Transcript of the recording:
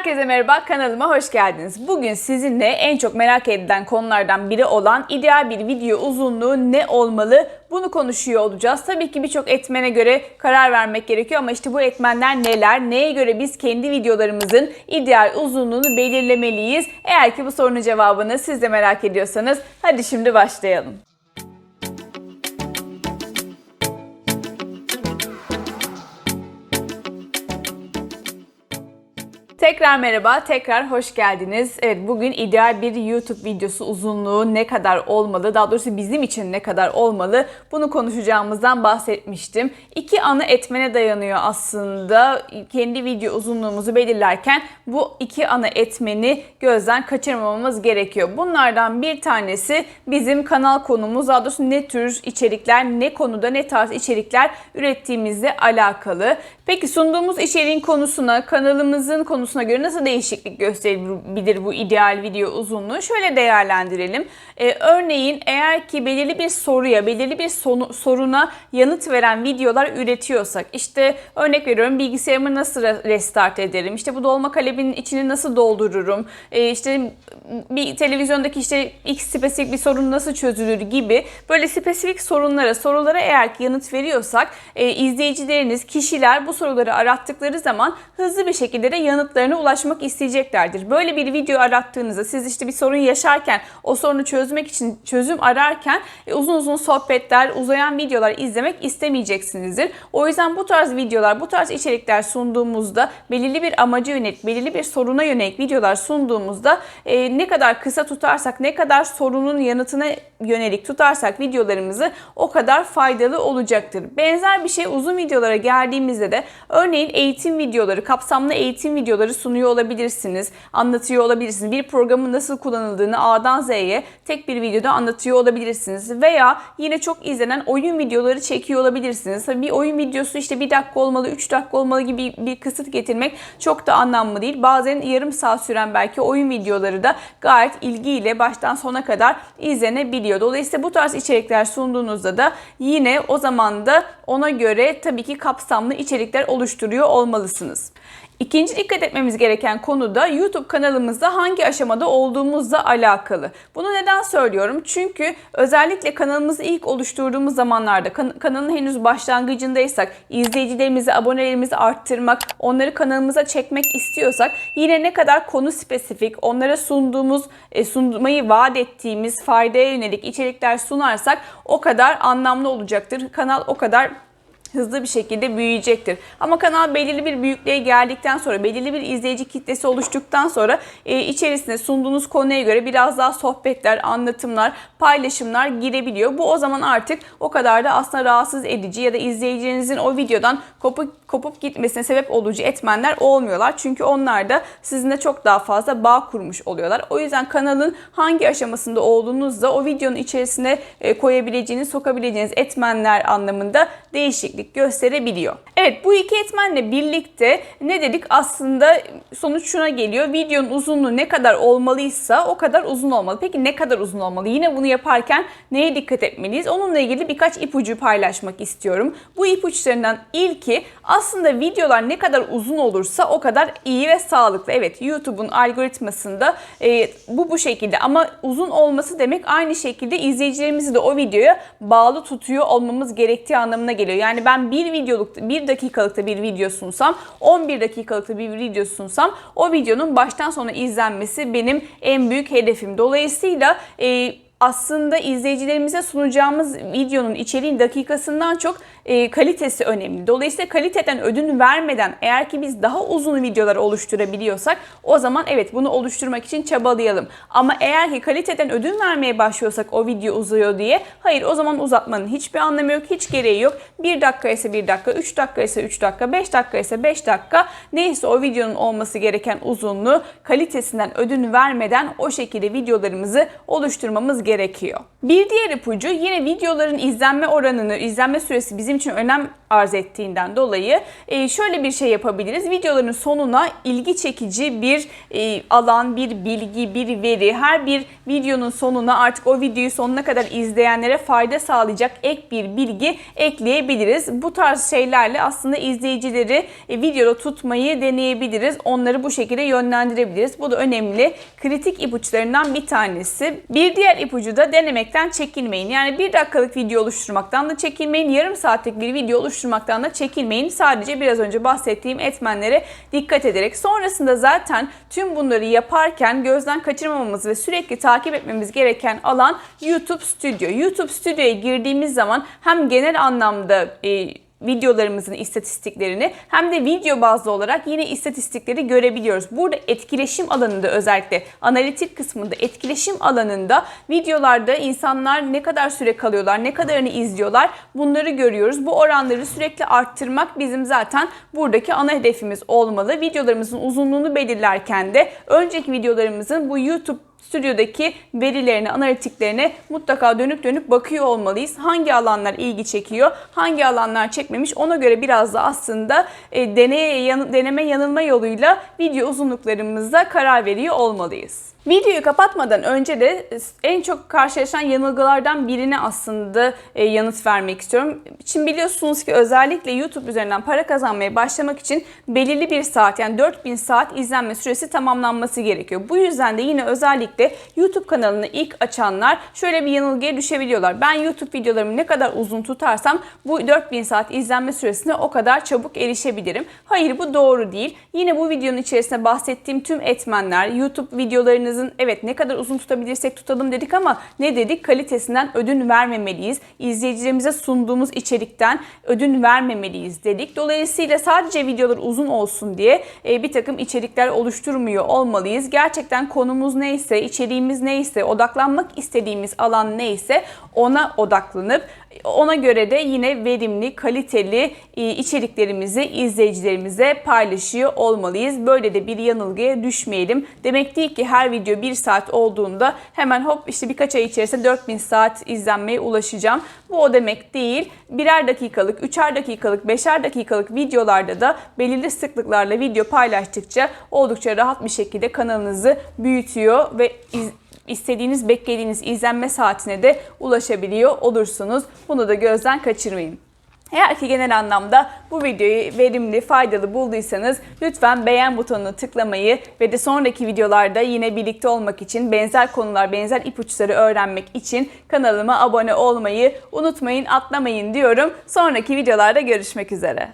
Herkese merhaba, kanalıma hoş geldiniz. Bugün sizinle en çok merak edilen konulardan biri olan ideal bir video uzunluğu ne olmalı? Bunu konuşuyor olacağız. Tabii ki birçok etmene göre karar vermek gerekiyor ama işte bu etmenler neler? Neye göre biz kendi videolarımızın ideal uzunluğunu belirlemeliyiz? Eğer ki bu sorunun cevabını siz de merak ediyorsanız hadi şimdi başlayalım. Tekrar merhaba, tekrar hoş geldiniz. Evet, bugün ideal bir YouTube videosu uzunluğu ne kadar olmalı, daha doğrusu bizim için ne kadar olmalı bunu konuşacağımızdan bahsetmiştim. İki ana etmene dayanıyor aslında. Kendi video uzunluğumuzu belirlerken bu iki ana etmeni gözden kaçırmamamız gerekiyor. Bunlardan bir tanesi bizim kanal konumuz, daha doğrusu ne tür içerikler, ne konuda, ne tarz içerikler ürettiğimizle alakalı. Peki sunduğumuz içeriğin konusuna, kanalımızın konusuna göre nasıl değişiklik gösterebilir bu ideal video uzunluğu? Şöyle değerlendirelim. Ee, örneğin eğer ki belirli bir soruya, belirli bir sonu, soruna yanıt veren videolar üretiyorsak, işte örnek veriyorum bilgisayarımı nasıl restart ederim, işte bu dolma kaleminin içini nasıl doldururum, ee, işte bir televizyondaki işte X spesifik bir sorun nasıl çözülür gibi böyle spesifik sorunlara, sorulara eğer ki yanıt veriyorsak e, izleyicileriniz, kişiler bu soruları arattıkları zaman hızlı bir şekilde de yanıtlarına ulaşmak isteyeceklerdir. Böyle bir video arattığınızda siz işte bir sorun yaşarken o sorunu çözmek için çözüm ararken e, uzun uzun sohbetler, uzayan videolar izlemek istemeyeceksinizdir. O yüzden bu tarz videolar, bu tarz içerikler sunduğumuzda belirli bir amaca yönelik, belirli bir soruna yönelik videolar sunduğumuzda e, ne kadar kısa tutarsak, ne kadar sorunun yanıtına yönelik tutarsak videolarımızı o kadar faydalı olacaktır. Benzer bir şey uzun videolara geldiğimizde de örneğin eğitim videoları, kapsamlı eğitim videoları sunuyor olabilirsiniz, anlatıyor olabilirsiniz. Bir programın nasıl kullanıldığını A'dan Z'ye tek bir videoda anlatıyor olabilirsiniz. Veya yine çok izlenen oyun videoları çekiyor olabilirsiniz. Tabii bir oyun videosu işte bir dakika olmalı, üç dakika olmalı gibi bir kısıt getirmek çok da anlamlı değil. Bazen yarım saat süren belki oyun videoları da gayet ilgiyle baştan sona kadar izlenebiliyor. Dolayısıyla bu tarz içerikler sunduğunuzda da yine o zaman da ona göre tabii ki kapsamlı içerikler oluşturuyor olmalısınız. İkinci dikkat etmemiz gereken konu da YouTube kanalımızda hangi aşamada olduğumuzla alakalı. Bunu neden söylüyorum? Çünkü özellikle kanalımızı ilk oluşturduğumuz zamanlarda kan- kanalın henüz başlangıcındaysak, izleyicilerimizi, abonelerimizi arttırmak, onları kanalımıza çekmek istiyorsak yine ne kadar konu spesifik, onlara sunduğumuz, e, sunmayı vaat ettiğimiz faydaya yönelik içerikler sunarsak o kadar anlamlı olacaktır. Kanal o kadar hızlı bir şekilde büyüyecektir. Ama kanal belirli bir büyüklüğe geldikten sonra, belirli bir izleyici kitlesi oluştuktan sonra e, içerisine sunduğunuz konuya göre biraz daha sohbetler, anlatımlar, paylaşımlar girebiliyor. Bu o zaman artık o kadar da aslında rahatsız edici ya da izleyicilerinizin o videodan kopup, kopup gitmesine sebep olucu etmenler olmuyorlar. Çünkü onlar da sizinle çok daha fazla bağ kurmuş oluyorlar. O yüzden kanalın hangi aşamasında olduğunuzda o videonun içerisine e, koyabileceğiniz, sokabileceğiniz etmenler anlamında değişiklik gösterebiliyor. Evet bu iki etmenle birlikte ne dedik aslında sonuç şuna geliyor. Videonun uzunluğu ne kadar olmalıysa o kadar uzun olmalı. Peki ne kadar uzun olmalı? Yine bunu yaparken neye dikkat etmeliyiz? Onunla ilgili birkaç ipucu paylaşmak istiyorum. Bu ipuçlarından ilki aslında videolar ne kadar uzun olursa o kadar iyi ve sağlıklı. Evet YouTube'un algoritmasında e, bu bu şekilde ama uzun olması demek aynı şekilde izleyicilerimizi de o videoya bağlı tutuyor olmamız gerektiği anlamına geliyor. Yani ben bir videoluk, bir dakikalıkta bir video sunsam, 11 dakikalıkta bir video sunsam o videonun baştan sona izlenmesi benim en büyük hedefim. Dolayısıyla e, aslında izleyicilerimize sunacağımız videonun içeriğin dakikasından çok e, kalitesi önemli. Dolayısıyla kaliteden ödün vermeden eğer ki biz daha uzun videolar oluşturabiliyorsak o zaman evet bunu oluşturmak için çabalayalım. Ama eğer ki kaliteden ödün vermeye başlıyorsak o video uzuyor diye hayır o zaman uzatmanın hiçbir anlamı yok, hiç gereği yok. 1 dakika ise 1 dakika, 3 dakika ise 3 dakika, 5 dakika ise 5 dakika neyse o videonun olması gereken uzunluğu kalitesinden ödün vermeden o şekilde videolarımızı oluşturmamız gerekiyor gerekiyor. Bir diğer ipucu yine videoların izlenme oranını, izlenme süresi bizim için önem arz ettiğinden dolayı e, şöyle bir şey yapabiliriz. Videoların sonuna ilgi çekici bir e, alan, bir bilgi, bir veri, her bir videonun sonuna artık o videoyu sonuna kadar izleyenlere fayda sağlayacak ek bir bilgi ekleyebiliriz. Bu tarz şeylerle aslında izleyicileri e, videoda tutmayı deneyebiliriz. Onları bu şekilde yönlendirebiliriz. Bu da önemli kritik ipuçlarından bir tanesi. Bir diğer ipucu da denemekten çekinmeyin. Yani bir dakikalık video oluşturmaktan da çekinmeyin. Yarım saatlik bir video oluşturmaktan da çekinmeyin. Sadece biraz önce bahsettiğim etmenlere dikkat ederek sonrasında zaten tüm bunları yaparken gözden kaçırmamamız ve sürekli takip etmemiz gereken alan YouTube Studio. YouTube Studio'ya girdiğimiz zaman hem genel anlamda e, videolarımızın istatistiklerini hem de video bazlı olarak yine istatistikleri görebiliyoruz. Burada etkileşim alanında özellikle analitik kısmında etkileşim alanında videolarda insanlar ne kadar süre kalıyorlar, ne kadarını izliyorlar bunları görüyoruz. Bu oranları sürekli arttırmak bizim zaten buradaki ana hedefimiz olmalı. Videolarımızın uzunluğunu belirlerken de önceki videolarımızın bu YouTube stüdyodaki verilerine, analitiklerine mutlaka dönüp dönüp bakıyor olmalıyız. Hangi alanlar ilgi çekiyor, hangi alanlar çekmemiş ona göre biraz da aslında e, deneye, deneme yanılma yoluyla video uzunluklarımıza karar veriyor olmalıyız. Videoyu kapatmadan önce de en çok karşılaşan yanılgılardan birine aslında e, yanıt vermek istiyorum. Şimdi biliyorsunuz ki özellikle YouTube üzerinden para kazanmaya başlamak için belirli bir saat yani 4000 saat izlenme süresi tamamlanması gerekiyor. Bu yüzden de yine özellikle YouTube kanalını ilk açanlar şöyle bir yanılgıya düşebiliyorlar. Ben YouTube videolarımı ne kadar uzun tutarsam bu 4000 saat izlenme süresine o kadar çabuk erişebilirim. Hayır bu doğru değil. Yine bu videonun içerisinde bahsettiğim tüm etmenler YouTube videolarını videolarınızın evet ne kadar uzun tutabilirsek tutalım dedik ama ne dedik? Kalitesinden ödün vermemeliyiz. İzleyicilerimize sunduğumuz içerikten ödün vermemeliyiz dedik. Dolayısıyla sadece videolar uzun olsun diye e, bir takım içerikler oluşturmuyor olmalıyız. Gerçekten konumuz neyse, içeriğimiz neyse, odaklanmak istediğimiz alan neyse ona odaklanıp ona göre de yine verimli, kaliteli e, içeriklerimizi izleyicilerimize paylaşıyor olmalıyız. Böyle de bir yanılgıya düşmeyelim. Demek değil ki her video bir saat olduğunda hemen hop işte birkaç ay içerisinde 4000 saat izlenmeye ulaşacağım. Bu o demek değil. Birer dakikalık, üçer dakikalık, beşer dakikalık videolarda da belirli sıklıklarla video paylaştıkça oldukça rahat bir şekilde kanalınızı büyütüyor ve iz istediğiniz, beklediğiniz izlenme saatine de ulaşabiliyor olursunuz. Bunu da gözden kaçırmayın. Eğer ki genel anlamda bu videoyu verimli, faydalı bulduysanız lütfen beğen butonuna tıklamayı ve de sonraki videolarda yine birlikte olmak için benzer konular, benzer ipuçları öğrenmek için kanalıma abone olmayı unutmayın, atlamayın diyorum. Sonraki videolarda görüşmek üzere.